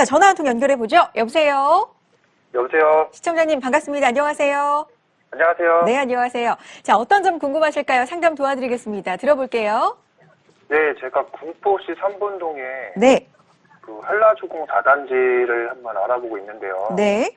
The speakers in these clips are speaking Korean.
자, 전화 한 통 연결해 보죠. 여보세요. 여보세요. 시청자님 반갑습니다. 안녕하세요. 안녕하세요. 네, 안녕하세요. 자, 어떤 점 궁금하실까요? 상담 도와드리겠습니다. 들어볼게요. 네, 제가 군포시 삼본동에 네, 그 한라주공 4단지를 한번 알아보고 있는데요. 네.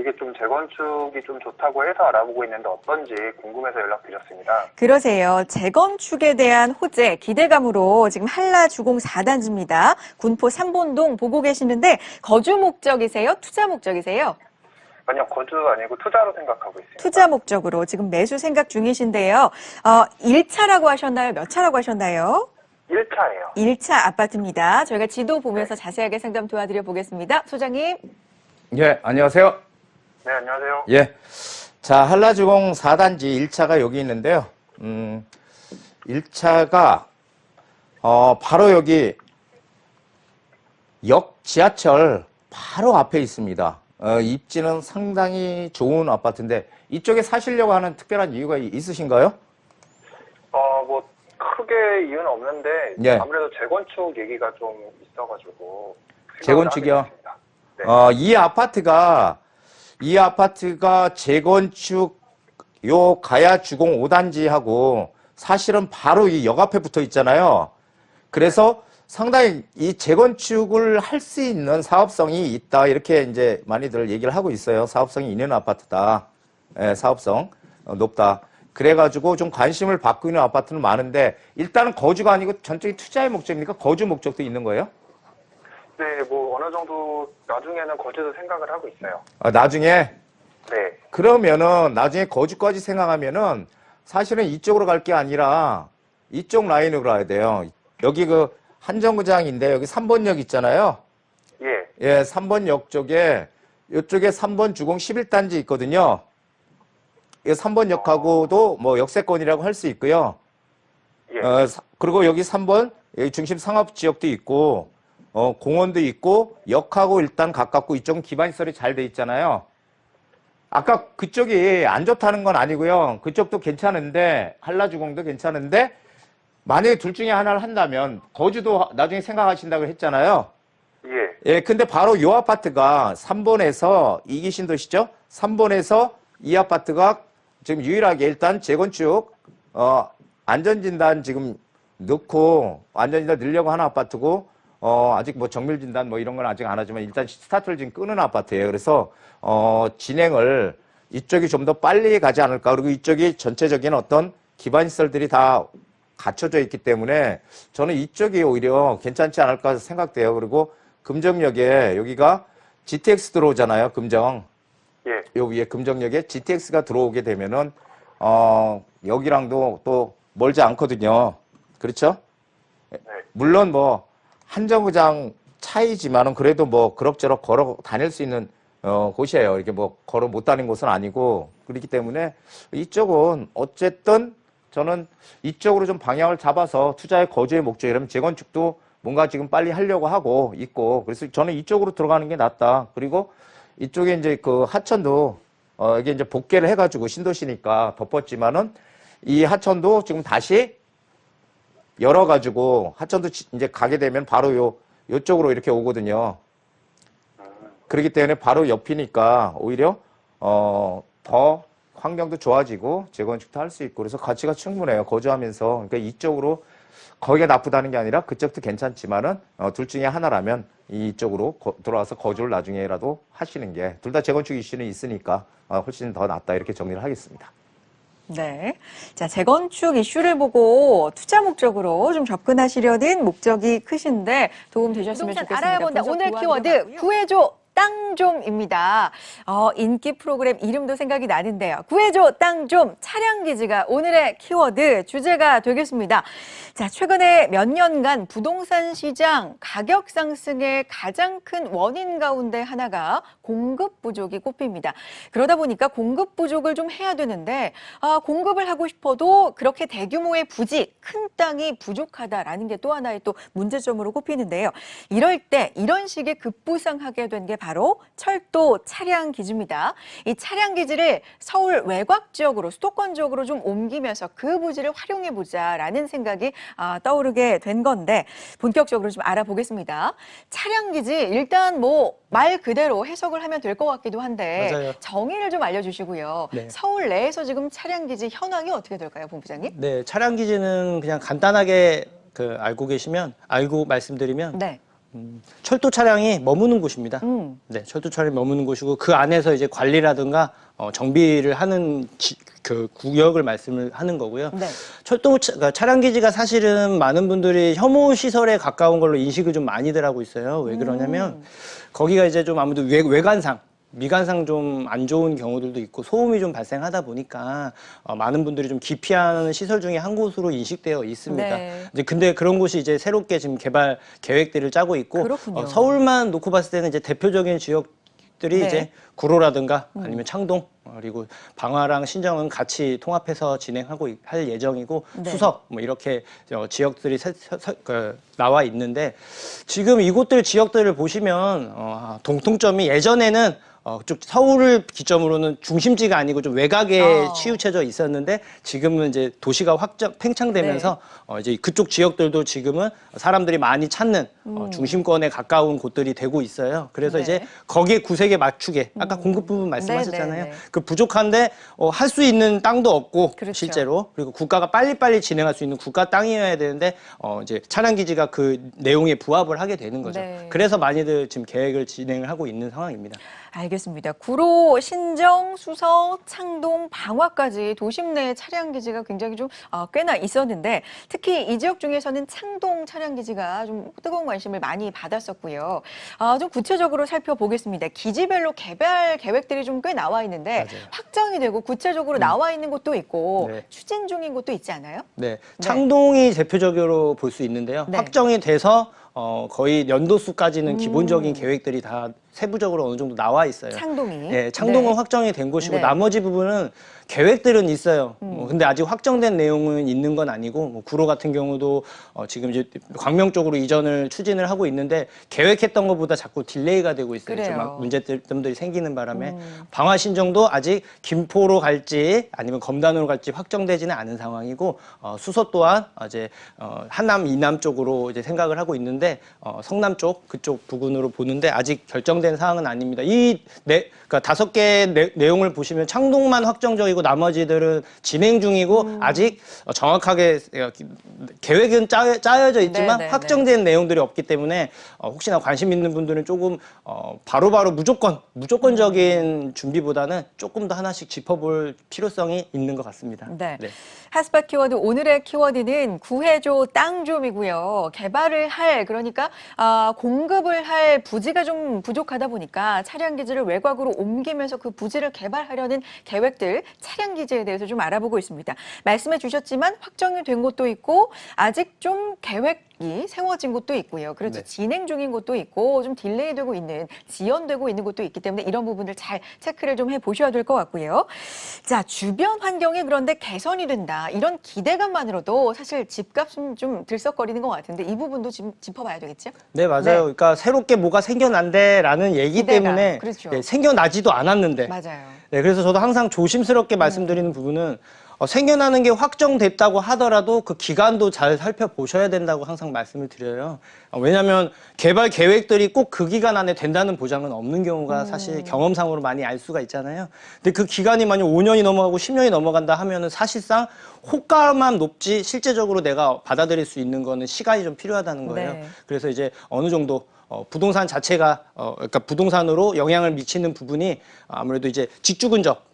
이게 좀 재건축이 좀 좋다고 해서 알아보고 있는데 어떤지 궁금해서 연락드렸습니다. 그러세요. 재건축에 대한 호재, 기대감으로 지금 한라 주공 4단지입니다. 군포 삼본동 보고 계시는데 거주 목적이세요? 투자 목적이세요? 아니요, 거주 아니고 투자로 생각하고 있습니다. 투자 목적으로 지금 매수 생각 중이신데요. 어, 1차라고 하셨나요? 몇 차라고 하셨나요? 1차예요. 1차 아파트입니다. 저희가 지도 보면서 자세하게 상담 도와드려 보겠습니다. 소장님. 예, 안녕하세요. 네, 안녕하세요. 예. 자, 한라주공 4단지 1차가 여기 있는데요. 음, 1차가, 어, 바로 여기 역 지하철 바로 앞에 있습니다. 어, 입지는 상당히 좋은 아파트인데, 이쪽에 사시려고 하는 특별한 이유가 있으신가요? 어, 뭐 크게 이유는 없는데 예. 아무래도 재건축 얘기가 좀 있어가지고 재건축이요? 하게 됐습니다. 네. 어, 이 아파트가, 이 아파트가 재건축 요 가야 주공 5단지하고 사실은 바로 이 역 앞에 붙어 있잖아요. 그래서 상당히 이 재건축을 할 수 있는 사업성이 있다. 이렇게 이제 많이들 얘기를 하고 있어요. 사업성이 있는 아파트다. 예, 사업성 어, 높다. 그래가지고 좀 관심을 받고 있는 아파트는 많은데 일단은 거주가 아니고 전적인 투자의 목적입니까? 거주 목적도 있는 거예요? 네, 뭐 어느 정도 나중에는 거주도 생각을 하고 있어요. 아, 나중에 네, 그러면은 나중에 거주까지 생각하면은 사실은 이쪽으로 갈 게 아니라 이쪽 라인으로 가야 돼요. 여기 그 한정구장인데 여기 3번역 있잖아요. 예, 예, 3번역 쪽에 이쪽에 3번 주공 11단지 있거든요. 이 3번 역하고도 뭐 역세권이라고 할 수 있고요. 예. 어, 사- 그리고 여기 3번 여기 중심 상업 지역도 있고 어, 공원도 있고 역하고 일단 가깝고 이쪽은 기반 시설이 잘 돼 있잖아요. 아까 그쪽이 안 좋다는 건 아니고요. 그쪽도 괜찮은데 한라주공도 괜찮은데 만약에 둘 중에 하나를 한다면 거주도 나중에 생각하신다고 했잖아요. 예, 예, 근데 바로 요 아파트가 3번에서 이기신 도시죠? 3번에서 이 아파트가 지금 유일하게 일단 재건축, 어, 안전진단 지금 넣고 안전진단 넣으려고 하는 아파트고, 어, 아직 뭐 정밀 진단 뭐 이런 건 아직 안 하지만 일단 스타트를 지금 끄는 아파트예요. 그래서, 어, 진행을 이쪽이 좀 더 빨리 가지 않을까. 그리고 이쪽이 전체적인 어떤 기반 시설들이 다 갖춰져 있기 때문에 저는 이쪽이 오히려 괜찮지 않을까 생각돼요. 그리고 금정역에 여기가 GTX 들어오잖아요. 금정. 예, 요 위에 금정역에 GTX가 들어오게 되면은 어 여기랑도 또 멀지 않거든요. 그렇죠? 물론 뭐 한정구장 차이지만은 그래도 뭐 그럭저럭 걸어 다닐 수 있는 어 곳이에요. 이렇게 뭐 걸어 못 다닌 곳은 아니고 그렇기 때문에 이쪽은 어쨌든 저는 이쪽으로 좀 방향을 잡아서 투자의 거주의 목적이라면 재건축도 뭔가 지금 빨리 하려고 하고 있고 그래서 저는 이쪽으로 들어가는 게 낫다. 그리고 이쪽에 이제 그 하천도 어 이게 이제 복개를 해가지고 신도시니까 덮었지만은 이 하천도 지금 다시 열어가지고 하천도 지- 이제 가게 되면 바로 요 요쪽으로 이렇게 오거든요. 그렇기 때문에 바로 옆이니까 오히려 어 더 환경도 좋아지고 재건축도 할 수 있고 그래서 가치가 충분해요. 거주하면서 그러니까 이쪽으로 거기가 나쁘다는 게 아니라 그쪽도 괜찮지만은 어, 둘 중에 하나라면 이쪽으로 거- 돌아와서 거주를 나중에라도 하시는 게 둘 다 재건축 이슈는 있으니까 어, 훨씬 더 낫다 이렇게 정리를 하겠습니다. 네. 자, 재건축 이슈를 보고 투자 목적으로 좀 접근하시려는 목적이 크신데 도움 되셨으면 부동산 좋겠습니다. 알아야 본다. 오늘 키워드. 구해줘 땅 좀입니다. 어, 인기 프로그램 이름도 생각이 나는데요. 구해줘 땅 좀 차량 기지가 오늘의 키워드 주제가 되겠습니다. 자, 최근에 몇 년간 부동산 시장 가격 상승의 가장 큰 원인 가운데 하나가 공급 부족이 꼽힙니다. 그러다 보니까 공급 부족을 좀 해야 되는데 아, 공급을 하고 싶어도 그렇게 대규모의 부지, 큰 땅이 부족하다라는 게 또 하나의 또 문제점으로 꼽히는데요. 이럴 때 이런 식의 급부상하게 된 게 바로 철도 차량 기지입니다. 이 차량 기지를 서울 외곽 지역으로 수도권 지역으로 좀 옮기면서 그 부지를 활용해 보자라는 생각이 아, 떠오르게 된 건데 본격적으로 좀 알아보겠습니다. 차량 기지 일단 뭐 말 그대로 해석을 하면 될 것 같기도 한데 맞아요. 정의를 좀 알려주시고요. 네. 서울 내에서 지금 차량 기지 현황이 어떻게 될까요, 본부장님? 네, 차량 기지는 그냥 간단하게 그 알고 계시면 알고 말씀드리면 네. 음, 철도 차량이 머무는 곳입니다. 음. 네, 철도 차량이 머무는 곳이고 그 안에서 이제 관리라든가 어, 정비를 하는 지- 그 구역을 말씀을 하는 거고요. 네. 철도 차, 그러니까 차량 기지가 사실은 많은 분들이 혐오 시설에 가까운 걸로 인식을 좀 많이들 하고 있어요. 왜 그러냐면 음. 거기가 이제 좀 아무래도 외, 외관상 미관상 좀 안 좋은 경우들도 있고 소음이 좀 발생하다 보니까 어, 많은 분들이 좀 기피하는 시설 중에 한 곳으로 인식되어 있습니다. 네. 이제 근데 그런 곳이 이제 새롭게 지금 개발 계획들을 짜고 있고 그렇군요. 어, 서울만 놓고 봤을 때는 이제 대표적인 지역 들이 네. 이제 구로라든가 아니면 창동 어, 그리고 방화랑 신정은 같이 통합해서 진행하고 이- 할 예정이고 네. 수석 뭐 이렇게 어, 지역들이 세- 서- 서- 그, 나와 있는데 지금 이곳들 지역들을 보시면 어, 동통점이 예전에는 어, 쭉 서울을 기점으로는 중심지가 아니고 좀 외곽에 아. 치우쳐져 있었는데 지금은 이제 도시가 확장 팽창되면서 네. 어, 이제 그쪽 지역들도 지금은 사람들이 많이 찾는 어, 중심권에 가까운 곳들이 되고 있어요. 그래서 음. 네. 이제 거기에 구색에 맞추게 아까 공급 부분 말씀하셨잖아요. 네, 네, 네. 그 부족한데 어, 할 수 있는 땅도 없고 그렇죠. 실제로 그리고 국가가 빨리빨리 진행할 수 있는 국가 땅이어야 되는데 어, 이제 차량 기지가 그 내용에 부합을 하게 되는 거죠. 네. 그래서 많이들 지금 계획을 진행을 하고 있는 상황입니다. 알겠습니다. 구로, 신정, 수서, 창동, 방화까지 도심 내 차량 기지가 굉장히 좀 어, 꽤나 있었는데 특히 이 지역 중에서는 창동 차량 기지가 좀 뜨거운 관심을 많이 받았었고요. 아, 좀 구체적으로 살펴보겠습니다. 기지별로 개발 계획들이 좀 꽤 나와 있는데 맞아요. 확정이 되고 구체적으로 나와 있는 곳도 있고 네. 추진 중인 곳도 있지 않아요? 네, 창동이 대표적으로 볼 수 있는데요. 네. 확정이 돼서 어, 거의 연도수까지는 음. 기본적인 계획들이 다 세부적으로 어느 정도 나와 있어요. 창동이. 네, 창동은 네. 확정이 된 곳이고 네. 음. 나머지 부분은 계획들은 있어요. 뭐 근데 아직 확정된 내용은 있는 건 아니고 뭐 구로 같은 경우도 어, 지금 이제 광명 쪽으로 이전을 추진을 하고 있는데 계획했던 것보다 자꾸 딜레이가 되고 있어요. 그래요. 좀 문제점들이 생기는 바람에 음. 방화 신정도 아직 김포로 갈지 아니면 검단으로 갈지 확정되지는 않은 상황이고 어, 수서 또한 이제 어, 한남 이남 쪽으로 이제 생각을 하고 있는데 어, 성남 쪽 그쪽 부근으로 보는데 아직 결정된 사항은 아닙니다. 이 네, 그러니까 다섯 개 내- 내용을 보시면 창동만 확정적이고 나머지들은 진행 중이고 음. 아직 어, 정확하게 어, 계획은 짜, 짜여져 있지만 네, 네, 확정된 내용들이 없기 때문에 어, 혹시나 관심 있는 분들은 조금 어, 바로바로 무조건 무조건적인 준비보다는 조금 더 하나씩 짚어볼 필요성이 있는 것 같습니다. 네. 핫스팟 키워드 오늘의 키워드는 구해줘 땅 좀이고요. 개발을 할 그러니까 아, 공급을 할 부지가 좀 부족하다 보니까 차량 기지를 외곽으로 옮기면서 그 부지를 개발하려는 계획들 차량 기지에 대해서 좀 알아보고 있습니다. 말씀해 주셨지만 확정이 된 곳도 있고 아직 좀 계획 이 세워진 곳도 있고요. 그렇죠. 네. 진행 중인 곳도 있고 좀 딜레이되고 있는 지연되고 있는 곳도 있기 때문에 이런 부분들 잘 체크를 좀 해 보셔야 될 것 같고요. 자, 주변 환경이 그런데 개선이 된다. 이런 기대감만으로도 사실 집값은 좀 들썩거리는 것 같은데 이 부분도 좀 짚어봐야 되겠죠? 네, 맞아요. 네. 그러니까 새롭게 뭐가 생겨난대라는 얘기 기대감, 때문에 그렇죠. 네, 생겨나지도 않았는데 맞아요. 네, 그래서 저도 항상 조심스럽게 음. 말씀드리는 부분은 어, 생겨나는 게 확정됐다고 하더라도 그 기간도 잘 살펴보셔야 된다고 항상 말씀을 드려요. 어, 왜냐하면 개발 계획들이 꼭 그 기간 안에 된다는 보장은 없는 경우가 음. 사실 경험상으로 많이 알 수가 있잖아요. 근데 그 기간이 만약 5년이 넘어가고 10년이 넘어간다 하면은 사실상 호가만 높지 실제적으로 내가 받아들일 수 있는 거는 시간이 좀 필요하다는 거예요. 네. 그래서 이제 어느 정도 어, 부동산 자체가 어, 그러니까 부동산으로 영향을 미치는 부분이 아무래도 이제 직주 근접,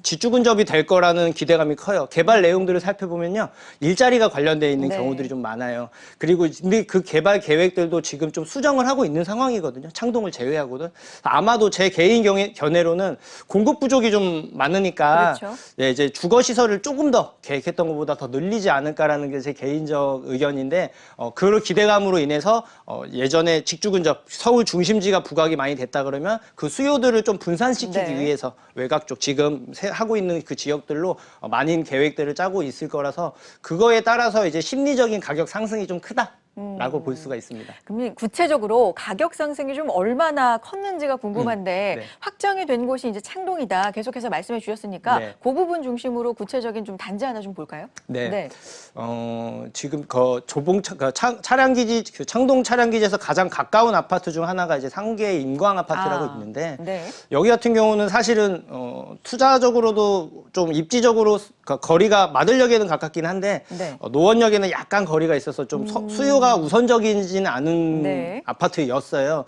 음. 직주 근접이 될 거라는 기대감이 커요. 개발 내용들을 살펴보면요, 일자리가 관련돼 있는 네. 경우들이 좀 많아요. 그리고 근데 그 개발 계획들도 지금 좀 수정을 하고 있는 상황이거든요. 창동을 제외하고는 아마도 제 개인 경에, 견해로는 공급 부족이 좀 많으니까 그렇죠. 예, 이제 주거 시설을 조금 더 계획했던 것보다 더 늘리지 않을까라는 게 제 개인적 의견인데 어, 그 기대감으로 인해서 어, 예전에 직주 근접 서울 중심지가 부각이 많이 됐다 그러면 그 수요들을 좀 분산시키기 네. 위해서 외곽 쪽 지금 세- 하고 있는 그 지역들로 어, 많은 계획들을 짜고 있을 거라서 그거에 따라서 이제 심리적인 가격 상승이 좀 크다. 볼 수가 있습니다. 그럼 구체적으로 가격 상승이 좀 얼마나 컸는지가 궁금한데 음, 네. 확정이 된 곳이 이제 창동이다. 계속해서 말씀해 주셨으니까 네. 그 부분 중심으로 구체적인 좀 단지 하나 좀 볼까요? 네. 어, 지금 그 조봉 차, 그 차, 차량 기지 그 창동 차량 기지에서 가장 가까운 아파트 중 하나가 이제 상계 임광 아파트라고 아, 있는데 네. 여기 같은 경우는 사실은 어, 투자적으로도 좀 입지적으로 그 거리가 마들역에는 가깝긴 한데 네. 어, 노원역에는 약간 거리가 있어서 좀 서- 수요가 우선적이지는 않은 네. 아파트였어요.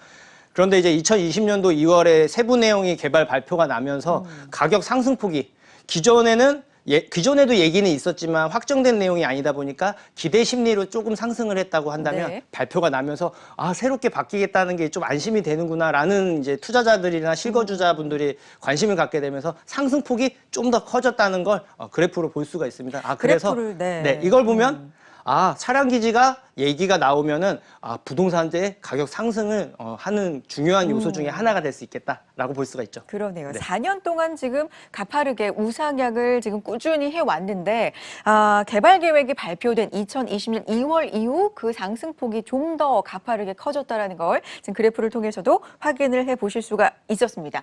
그런데 이제 2020년도 2월에 세부 내용이 개발 발표가 나면서 가격 상승폭이 기존에는 예, 기존에도 얘기는 있었지만 확정된 내용이 아니다 보니까 기대 심리로 조금 상승을 했다고 한다면 네. 발표가 나면서 아 새롭게 바뀌겠다는 게 좀 안심이 되는구나라는 이제 투자자들이나 실거주자분들이 관심을 갖게 되면서 상승폭이 좀 더 커졌다는 걸 어, 그래프로 볼 수가 있습니다. 아 그래서 그래프를, 네. 이걸 보면 아 차량 기지가 얘기가 나오면은 아 부동산의 가격 상승을 어, 하는 중요한 요소 음. 중에 하나가 될 수 있겠다라고 볼 수가 있죠. 그러네요. 네. 4년 동안 지금 가파르게 우상향을 지금 꾸준히 해왔는데 아, 개발 계획이 발표된 2020년 2월 이후 그 상승폭이 좀 더 가파르게 커졌다라는 걸 지금 그래프를 통해서도 확인을 해 보실 수가 있었습니다.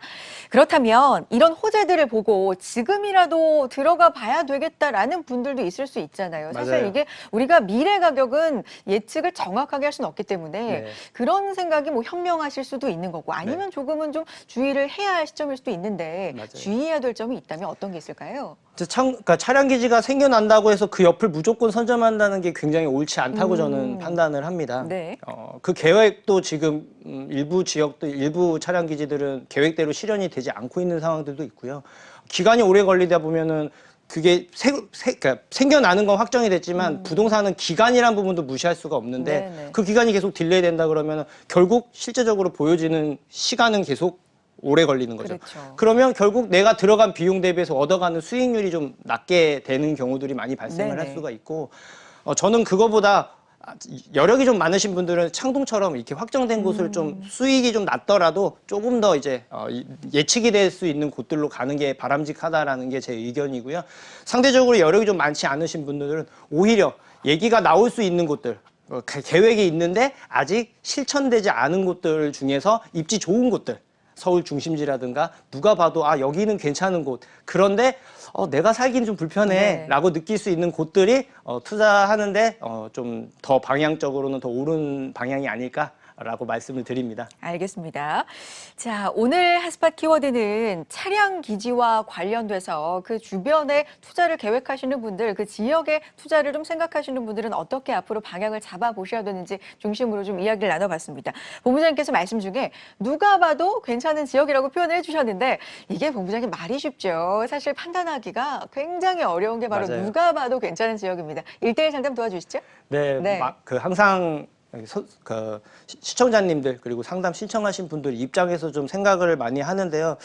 그렇다면 이런 호재들을 보고 지금이라도 들어가 봐야 되겠다라는 분들도 있을 수 있잖아요. 사실 맞아요. 이게 우리가 미래 가격은 예측을 정확하게 할 수는 없기 때문에 네. 그런 생각이 뭐 현명하실 수도 있는 거고 아니면 조금은 좀 주의를 해야 할 시점일 수도 있는데 맞아요. 주의해야 될 점이 있다면 어떤 게 있을까요? 참, 그러니까 차량 기지가 생겨난다고 해서 그 옆을 무조건 선점한다는 게 굉장히 옳지 않다고 음. 저는 판단을 합니다. 네. 어, 그 계획도 지금 음, 일부 지역도 일부 차량 기지들은 계획대로 실현이 되지 않고 있는 상황들도 있고요. 기간이 오래 걸리다 보면은 그게 세, 세, 그러니까 생겨나는 건 확정이 됐지만 부동산은 기간이란 부분도 무시할 수가 없는데 음. 네네. 그 기간이 계속 딜레이 된다 그러면 결국 실제적으로 보여지는 시간은 계속 오래 걸리는 거죠. 그렇죠. 그러면 결국 내가 들어간 비용 대비해서 얻어가는 수익률이 좀 낮게 되는 경우들이 많이 발생을 네네. 할 수가 있고 어, 저는 그거보다 아, 여력이 좀 많으신 분들은 창동처럼 이렇게 확정된 곳을 음. 좀 수익이 좀 낮더라도 조금 더 이제 어, 이- 예측이 될 수 있는 곳들로 가는 게 바람직하다라는 게 제 의견이고요. 상대적으로 여력이 좀 많지 않으신 분들은 오히려 얘기가 나올 수 있는 곳들 어, 가- 계획이 있는데 아직 실천되지 않은 곳들 중에서 입지 좋은 곳들 서울 중심지라든가 누가 봐도 아 여기는 괜찮은 곳 그런데 어, 내가 살기는 좀 네. 불편해라고 느낄 수 있는 곳들이 어, 투자하는데 어, 좀 더 방향적으로는 더 옳은 방향이 아닐까 라고 말씀을 드립니다. 알겠습니다. 자, 오늘 핫스팟 키워드는 차량 기지와 관련돼서 그 주변에 투자를 계획하시는 분들, 그 지역에 투자를 좀 생각하시는 분들은 어떻게 앞으로 방향을 잡아 보셔야 되는지 중심으로 좀 이야기를 나눠봤습니다. 본부장님께서 말씀 중에 누가 봐도 괜찮은 지역이라고 표현을 해주셨는데 이게 본부장님 말이 쉽죠. 사실 판단하기가 굉장히 어려운 게 바로 맞아요. 누가 봐도 괜찮은 지역입니다. 일대일 상담 도와주시죠? 네, 네. 막 그 항상 서- 그 시- 시청자님들 그리고 상담 신청하신 분들 입장에서 좀 생각을 많이 하는데요.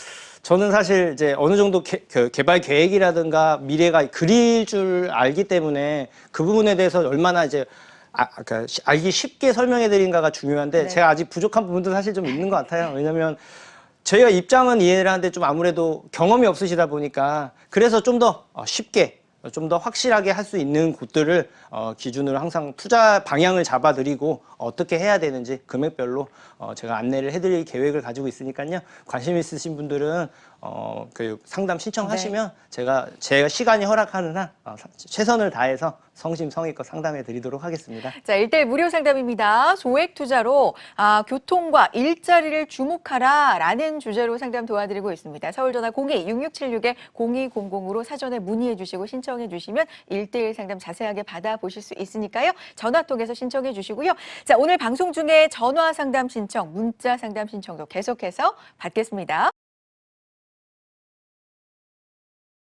저는 사실 이제 어느 정도 개, 그 개발 계획이라든가 미래가 그릴 줄 알기 때문에 그 부분에 대해서 얼마나 이제 아, 그러니까 시- 알기 쉽게 설명해 드린가가 중요한데 네. 제가 아직 부족한 부분도 사실 좀 있는 것 같아요. 왜냐하면 저희가 입장은 이해를 하는데 좀 아무래도 경험이 없으시다 보니까 그래서 좀 더 쉽게 좀 더 확실하게 할 수 있는 곳들을 어, 기준으로 항상 투자 방향을 잡아드리고 어떻게 해야 되는지 금액별로 어, 제가 안내를 해드릴 계획을 가지고 있으니까요. 관심 있으신 분들은 어, 그 상담 신청하시면 제가 제가 시간이 허락하는 한 어, 사- 최선을 다해서 성심성의껏 상담해 드리도록 하겠습니다. 자, 일대일 무료 상담입니다. 소액 투자로 아, 교통과 일자리를 주목하라 라는 주제로 상담 도와드리고 있습니다. 서울 전화 02-6676-0200으로 사전에 문의해 주시고 신청해 주시면 일대일 상담 자세하게 받아보실 수 있으니까요. 전화 통해서 신청해 주시고요. 자, 오늘 방송 중에 전화 상담 신청, 문자 상담 신청도 계속해서 받겠습니다.